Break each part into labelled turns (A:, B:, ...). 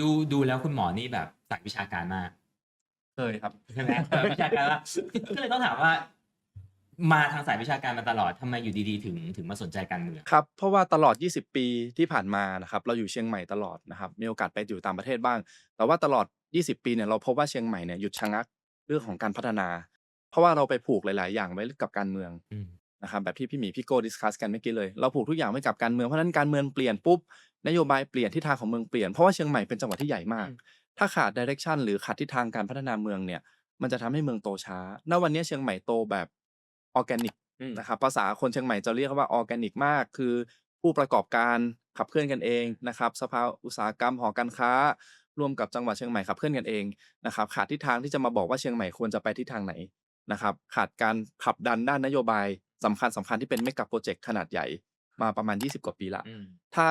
A: ดูดูแล้วคุณหมอนี่แบบสายวิชาการมาก
B: เคยครับ
A: ใช่ไหมสายวิชาการมากก็เลยต้องถามว่า มาทางสายวิชาการมาตลอดทำไมอยู่ดีๆ ถึงถึงมาสนใจการเมือง
B: ครับ เพราะว่าตลอด 20 ปีที่ผ่านมานะครับ เราอยู่เชียงใหม่ตลอดนะครับ มีโอกาสไปอยู่ต่างประเทศบ้าง แต่ว่าตลอด 20 ปีเนี่ยเราพบว่าเชียงใหม่เนี่ยหยุดชะงักเรื่องของการพัฒนา เพราะว่าเราไปผูกหลาย ๆ อย่างไว้กับการเมือง
A: อืม
B: นะครับแบบที่พี่หมีพี่โก้ดิสคัสกันเมื่อกี้เลยเราผูกทุกอย่างไว้กับการเมืองเพราะฉะนั้นการเมืองเปลี่ยนปุ๊บ นโยบายเปลี่ยนทิศทางของเมืองเปลี่ยนเพราะว่าเชียงใหม่เป็นจังหวัดที่ใหญ่มาก
A: อืม
B: ถ้าขาดดิเรกชันหรือขาดทิศทางการพัฒนาเมืองเนี่ย มันจะทำให้เมืองโตช้า ณ วันนี้เชียงใหม่โตแบบออร์แกนิก
A: อืม
B: นะครับภาษาคนเชียงใหม่จะเรียกว่าออร์แกนิกมาก คือผู้ประกอบการขับเคลื่อนกันเองนะครับ สภาอุตสาหกรรมหอการค้า ร่วมกับจังหวัดเชียงใหม่ขับเคลื่อนกันเองนะครับขาดทิศทางที่จะมาบอกว่าเชียงใหม่ควรจะไปทิศทางไหนนะครับขาดการขับดันด้านนโยบายสำคัญสำคัญที่เป็นเมกะโปรเจกต์ขนาดใหญ่มาประมาณ 20 กว่าปีละ
A: อืม
B: ถ้า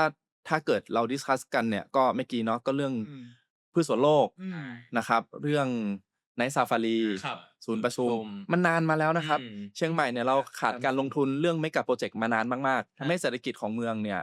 B: ถ้าเกิดเราดิสคัสกันเนี่ยก็เมื่อกี้เนาะก็เรื่อง
C: อืม
B: พืชสวนโลก
C: อืม
B: นะครับ เรื่องไนซาฟารี
C: ครับ
B: ศูนย์ประชุม
A: ศูนย์ประชุม
B: มันนานมาแล้วนะครับ
A: อืม
B: เชียงใหม่เนี่ยเราขาดการลงทุนเรื่องเมกะโปรเจกต์มานานมากๆทำให้เศรษฐกิจของเมืองเนี่ย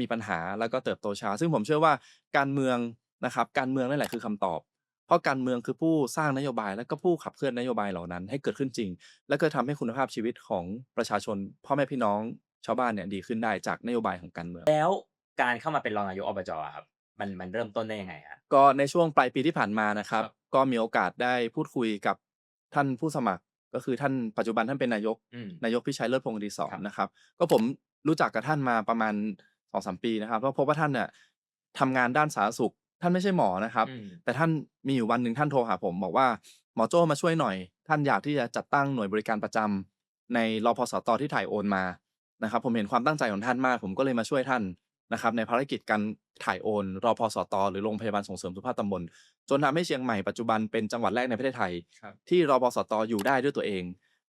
B: มีปัญหาแล้วก็เติบโตช้า ซึ่งผมเชื่อว่าการเมืองนะครับการเมืองนั่นแหละคือคำตอบ เพราะการเมืองคือผู้สร้างนโยบาย และก็ผู้ขับเคลื่อนนโยบายเหล่านั้น ให้เกิดขึ้นจริง และก็ทำให้คุณภาพชีวิตของประชาชน พ่อแม่พี่น้องชาวบ้านเนี่ยดีขึ้นได้จากนโยบายของการเมือง
A: แล้ว การเข้ามาเป็นรองนายกอบจอะครับมันมันเริ่มต้นได้ยังไงฮะ
B: ก็ในช่วงปลายปีที่ผ่านมานะครับ
C: ครับ
B: ก็มีโอกาสได้พูดคุยกับท่านผู้สมัคร ก็คือท่านปัจจุบันท่านเป็นนายก
A: อืม
B: นายกพิชัยเลิศพงศ์ดีสอ
A: ครับ
B: นะครับ ก็ผมรู้จักกับท่านมาประมาณสองสามปีนะครับเพราะพบว่าท่านเนี่ยทำงานด้านสาธารณสุข ท่านไม่ใช่หมอนะครับ
A: อืม
B: แต่ท่านมีอยู่วันหนึ่งท่านโทรหาผมบอกว่าหมอโจ้มาช่วยหน่อย ท่านอยากที่จะจัดตั้งหน่วยบริการประจำในรพสตที่ถ่ายโอนมานะครับ ผมเห็นความตั้งใจของท่านมาก ผมก็เลยมาช่วยท่าน นะครับในภารกิจการถ่ายโอนรพสต หรือโรงพยาบาลส่งเสริมสุขภาพตำบล จนทำให้เชียงใหม่ปัจจุบันเป็นจังหวัดแรกในประเทศไทย
C: ครับ
B: ที่รพสตอยู่ได้ด้วยตัวเอง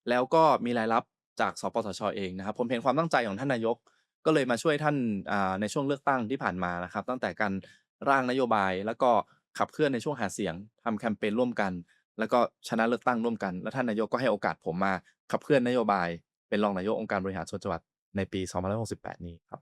B: แล้วก็มีรายรับจากสปสชเองนะครับผมเห็นความตั้งใจของท่านนายก ก็เลยมาช่วยท่านอ่าในช่วงเลือกตั้งที่ผ่านมานะครับ ตั้งแต่การร่างนโยบาย แล้วก็ขับเคลื่อนในช่วงหาเสียงทำแคมเปญร่วมกัน แล้วก็ชนะเลือกตั้งร่วมกัน แล้วท่านนายกก็ให้โอกาสผมมาขับเคลื่อนนโยบาย เป็นรองนายกองค์การบริหารส่วนจังหวัดในปี 2568 นี้ครับ